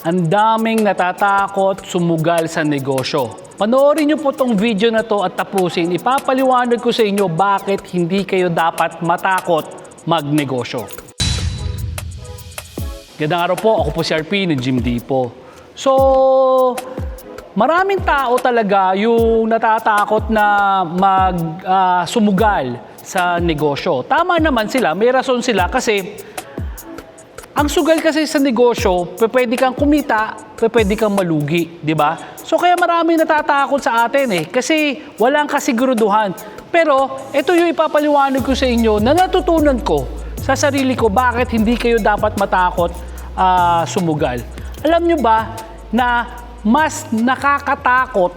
Ang daming natatakot sumugal sa negosyo. Panoorin niyo po tong video na to at tapusin. Ipapaliwanag ko sa inyo bakit hindi kayo dapat matakot magnegosyo. Gandang araw po, ako po si RP ng Jim Dipo. So, maraming tao talaga yung natatakot na mag ah, sumugal sa negosyo. Tama naman sila, may rason sila kasi ang sugal kasi sa negosyo, pwede kang kumita, pwede kang malugi, di ba? So kaya maraming natatakot sa atin eh, kasi walang kasiguruduhan. Pero ito yung ipapaliwanag ko sa inyo na natutunan ko sa sarili ko bakit hindi kayo dapat matakot ah, sumugal. Alam nyo ba na mas nakakatakot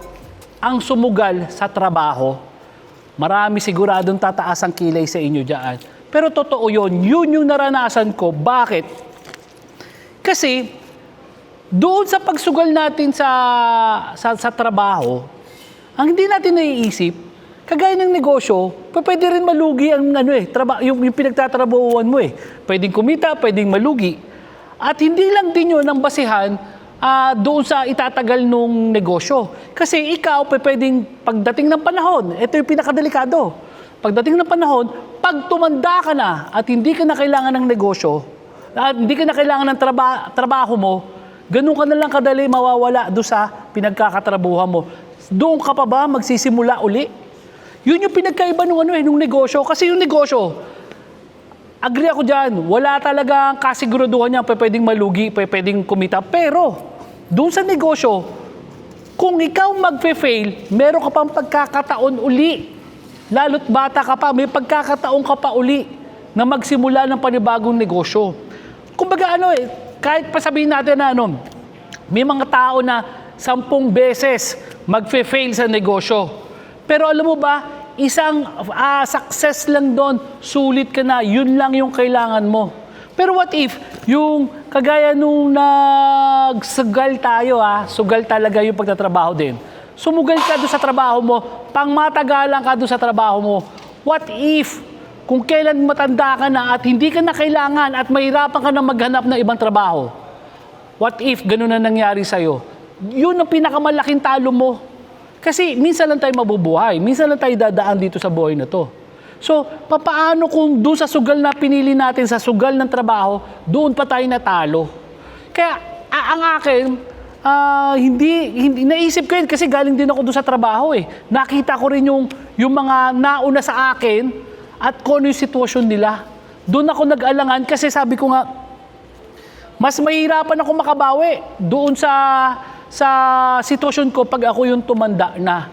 ang sumugal sa trabaho? Marami siguradong tataas ang kilay sa inyo dyan. Pero totoo yun, yun yung naranasan ko. Bakit? Kasi doon sa pagsugal natin sa, sa, sa trabaho, ang hindi natin naiisip, kagaya ng negosyo, pwede rin malugi ang ano eh, traba, yung, yung pinagtatrabahuan mo eh. Pwedeng kumita, pwedeng malugi. At hindi lang din yun ang basihan ah, doon sa itatagal nung negosyo. Kasi ikaw, pwedeng pagdating ng panahon, ito yung pinakadelikado. Pagdating ng panahon, pag tumanda ka na at hindi ka na kailangan ng negosyo, at hindi ka na kailangan ng traba- trabaho mo, ganun ka na lang kadali mawawala doon sa pinagkakatrabuhan mo. Doon ka pa ba magsisimula uli? Yun yung pinagkaiba ng ano eh, nung negosyo. Kasi yung negosyo, agree ako dyan, wala talagang kasiguraduhan niya, pwedeng malugi, pwedeng kumita. Pero, doon sa negosyo, kung ikaw magfe-fail, meron ka pang pagkakataon uli. Lalo't bata ka pa, may pagkakataon ka pa uli na magsimula ng panibagong negosyo. Kumbaga ano eh, kahit pa sabihin natin na ano, may mga tao na sampung beses magfe-fail sa negosyo. Pero alam mo ba, isang ah, success lang doon, sulit ka na, yun lang yung kailangan mo. Pero what if, yung kagaya nung nagsugal tayo ha, sugal talaga yung pagtatrabaho din. Sumugal ka doon sa trabaho mo, pang matagalan ka doon sa trabaho mo. What if, kung kailan matanda ka na at hindi ka na kailangan at mahirapan ka na maghanap ng ibang trabaho? What if ganun na nangyari sa'yo? Yun ang pinakamalaking talo mo. Kasi minsan lang tayo mabubuhay, minsan lang tayo dadaan dito sa buhay na to. So, papaano kung doon sa sugal na pinili natin, sa sugal ng trabaho, doon pa tayo natalo? Kaya ang akin, ah, hindi, hindi, naisip ko yun kasi galing din ako doon sa trabaho eh. Nakita ko rin yung, yung mga nauna sa akin at kung ano yung sitwasyon nila. Doon ako nag-alangan kasi sabi ko nga, mas mahirapan ako makabawi doon sa sa sitwasyon ko pag ako yung tumanda na.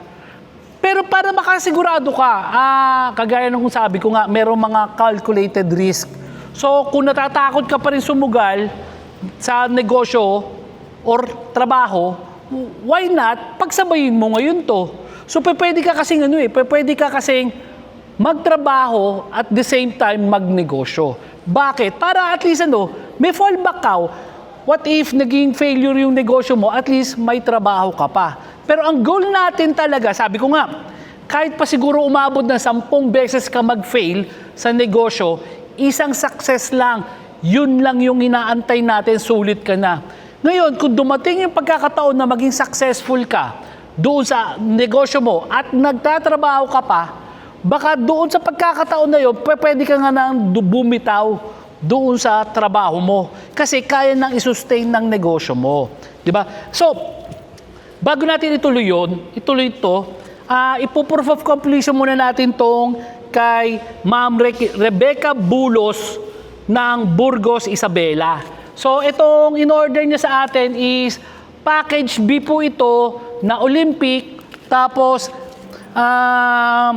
Pero para makasigurado ka, ah, kagaya ng sabi ko nga, merong mga calculated risk. So kung natatakot ka pa rin sumugal sa negosyo or trabaho, why not pagsabayin mo ngayon to? So pwede ka kasing ano eh, pwede ka kasing magtrabaho at the same time magnegosyo. Bakit? Para at least ano, may fallback ka. What if naging failure yung negosyo mo, at least may trabaho ka pa. Pero ang goal natin talaga, sabi ko nga, kahit pa siguro umabot na sampung beses ka mag-fail sa negosyo, isang success lang, yun lang yung inaantay natin, sulit ka na. Ngayon, kung dumating yung pagkakataon na maging successful ka doon sa negosyo mo at nagtatrabaho ka pa, baka doon sa pagkakataon na yun, pwe- pwede ka nga nang bumitaw doon sa trabaho mo. Kasi kaya nang isustain ng negosyo mo. Di ba? So, bago natin ituloy yun, ituloy ito, ah ipo-proof of completion muna natin tong kay Ma'am Re- Rebecca Bulos ng Burgos, Isabela. So, itong in-order niya sa atin is package B po ito na Olympic, tapos um,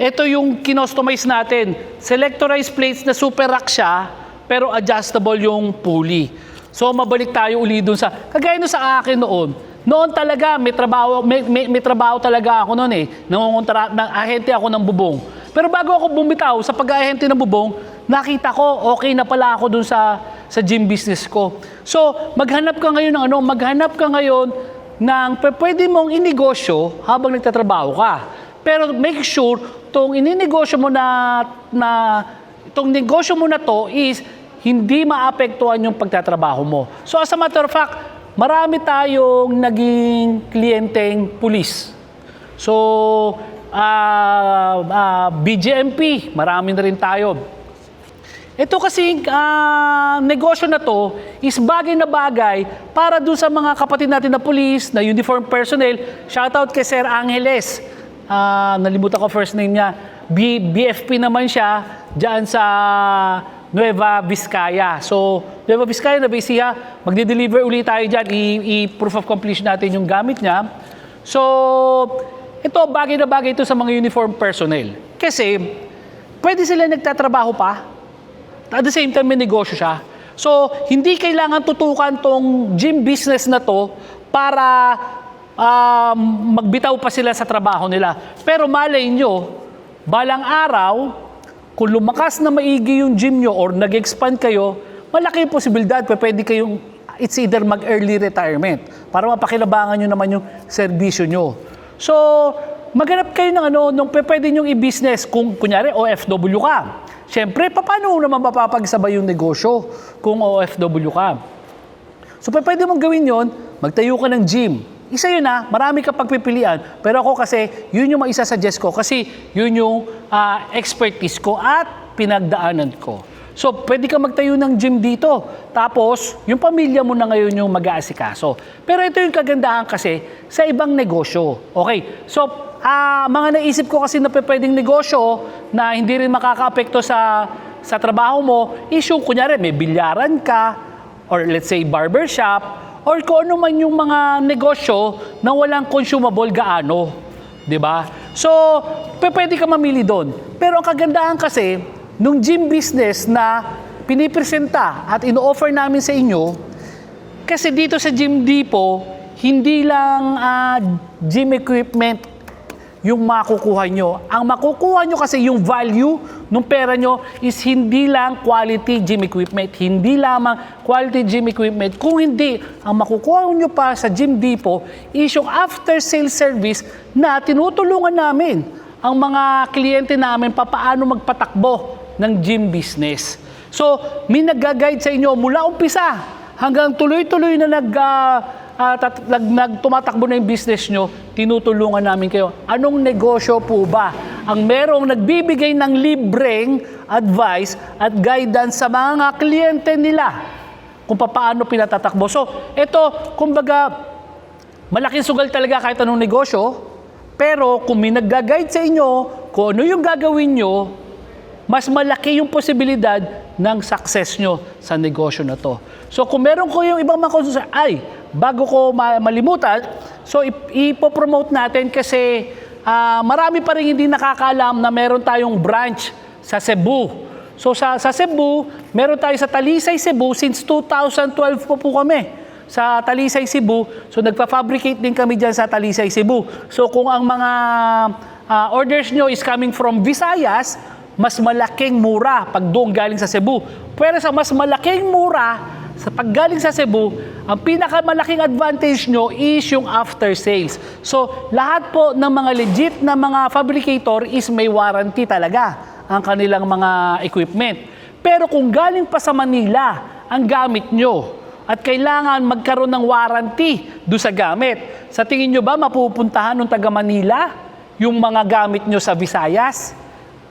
ito yung kinostomize natin. Selectorized plates na super rack siya, pero adjustable yung pulley. So mabalik tayo uli dun sa, kagaya sa akin noon, noon talaga may trabaho, may, may, may trabaho talaga ako noon eh. Nangungontra, na, ahente ako ng bubong. Pero bago ako bumitaw sa pag-ahente ng bubong, nakita ko okay na pala ako dun sa sa gym business ko. So, maghanap ka ngayon ng ano, maghanap ka ngayon ng pwede mong inegosyo habang nagtatrabaho ka. Pero make sure tong ininegosyo mo na na itong negosyo mo na to is hindi maapektuhan yung pagtatrabaho mo. So as a matter of fact, marami tayong naging kliyenteng pulis. So, ah ah, BGMP, marami na rin tayo. Ito kasi ah, negosyo na to is bagay na bagay para doon sa mga kapatid natin na police, na uniform personnel. Shoutout kay Sir Angeles. Ah, nalimutan ko first name niya. B- BFP naman siya dyan sa Nueva Vizcaya. So, Nueva Vizcaya, Nueva Ecija, magde-deliver ulit tayo dyan. I-proof of completion natin yung gamit niya. So, ito, bagay na bagay ito sa mga uniform personnel. Kasi, pwede sila nagtatrabaho pa, at the same time, may negosyo siya. So, hindi kailangan tutukan tong gym business na to para um, magbitaw pa sila sa trabaho nila. Pero malay nyo, balang araw, kung lumakas na maigi yung gym nyo or nag-expand kayo, malaki yung posibilidad, pa pwede kayong, it's either mag-early retirement para mapakilabangan nyo naman yung serbisyo nyo. So, maghanap kayo ng ano, nung pwede nyong i-business. Kung kunyari OFW ka, Siyempre, paano naman mapapagsabay yung negosyo kung OFW ka? So, pwede mong gawin yon, magtayo ka ng gym. Isa yun ha, marami ka pagpipilian. Pero ako kasi, yun yung maisasuggest ko kasi yun yung ah, expertise ko at pinagdaanan ko. So, pwede ka magtayo ng gym dito. Tapos, yung pamilya mo na ngayon yung mag-aasikaso. Pero ito yung kagandahan kasi sa ibang negosyo. Okay, so ah mga naisip ko kasi na pwedeng negosyo na hindi rin makakaapekto sa sa trabaho mo is yung kunyari may bilyaran ka or let's say barbershop or kung ano man yung mga negosyo na walang consumable gaano. 'di ba? So, pwede ka mamili doon. Pero ang kagandahan kasi nung gym business na pinipresenta at ino-offer namin sa inyo, kasi dito sa Gym Depot, hindi lang ah, gym equipment yung makukuha nyo. Ang makukuha nyo kasi yung value ng pera nyo is hindi lang quality gym equipment, hindi lamang quality gym equipment. Kung hindi, ang makukuha nyo pa sa Gym Depot is yung after sales service na tinutulungan namin ang mga kliyente namin papaano magpatakbo ng gym business. So, may nag-guide sa inyo mula umpisa hanggang tuloy-tuloy na nag, ah, ah, tat- nag, nag tumatakbo na yung business nyo, tinutulungan namin kayo. Anong negosyo po ba ang merong nagbibigay ng libreng advice at guidance sa mga kliyente nila kung paano pinatatakbo. So, ito, kumbaga, malaking sugal talaga kahit anong negosyo, pero kung may nag-guide sa inyo kung ano yung gagawin nyo, mas malaki yung posibilidad ng success nyo sa negosyo na to. So kung meron ko yung ibang mga concern, ay, bago ko ma- malimutan, so ip- ipopromote natin kasi ah, marami pa rin hindi nakakaalam na meron tayong branch sa Cebu. So sa, sa Cebu, meron tayo sa Talisay, Cebu since 2012 po po kami sa Talisay, Cebu. So nagpa-fabricate din kami dyan sa Talisay, Cebu. So kung ang mga ah, orders nyo is coming from Visayas, mas malaking mura pag doon galing sa Cebu. Pero sa mas malaking mura, sa paggaling sa Cebu, ang pinakamalaking advantage nyo is yung after sales. So, lahat po ng mga legit na mga fabricator is may warranty talaga ang kanilang mga equipment. Pero kung galing pa sa Manila ang gamit nyo at kailangan magkaroon ng warranty do sa gamit, sa tingin nyo ba mapupuntahan ng taga Manila yung mga gamit nyo sa Visayas?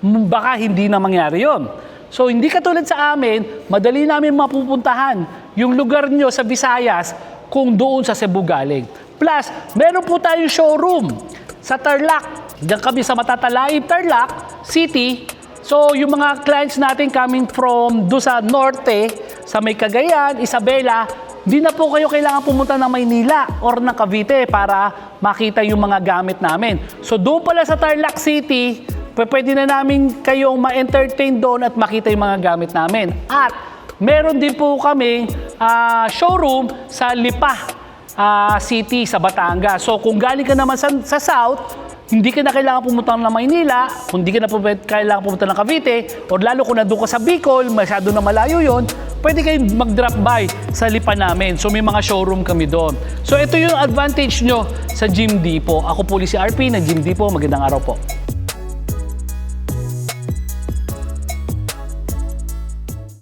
Baka hindi na mangyari yon. So hindi katulad sa amin, madali namin mapupuntahan yung lugar nyo sa Visayas kung doon sa Cebu galing. Plus, meron po tayong showroom sa Tarlac. Diyan kami sa Matatalaib, Tarlac City. So yung mga clients natin coming from do sa norte, sa may Cagayan, Isabela, di na po kayo kailangan pumunta ng Maynila or ng Cavite para makita yung mga gamit namin. So doon pala sa Tarlac City, pwede na namin kayong ma-entertain doon at makita yung mga gamit namin. At meron din po kaming ah, showroom sa Lipa ah, City sa Batangas. So kung galing ka naman sa, sa South, hindi ka na kailangan pumunta ng Maynila, hindi ka na pumunta, kailangan pumunta ng Cavite, o lalo kung nandun ka sa Bicol, masyado na malayo yon, pwede kayong mag-drop by sa Lipa namin. So may mga showroom kami doon. So ito yung advantage nyo sa Gym Depot. Ako po si RP ng Gym Depot. Magandang araw po.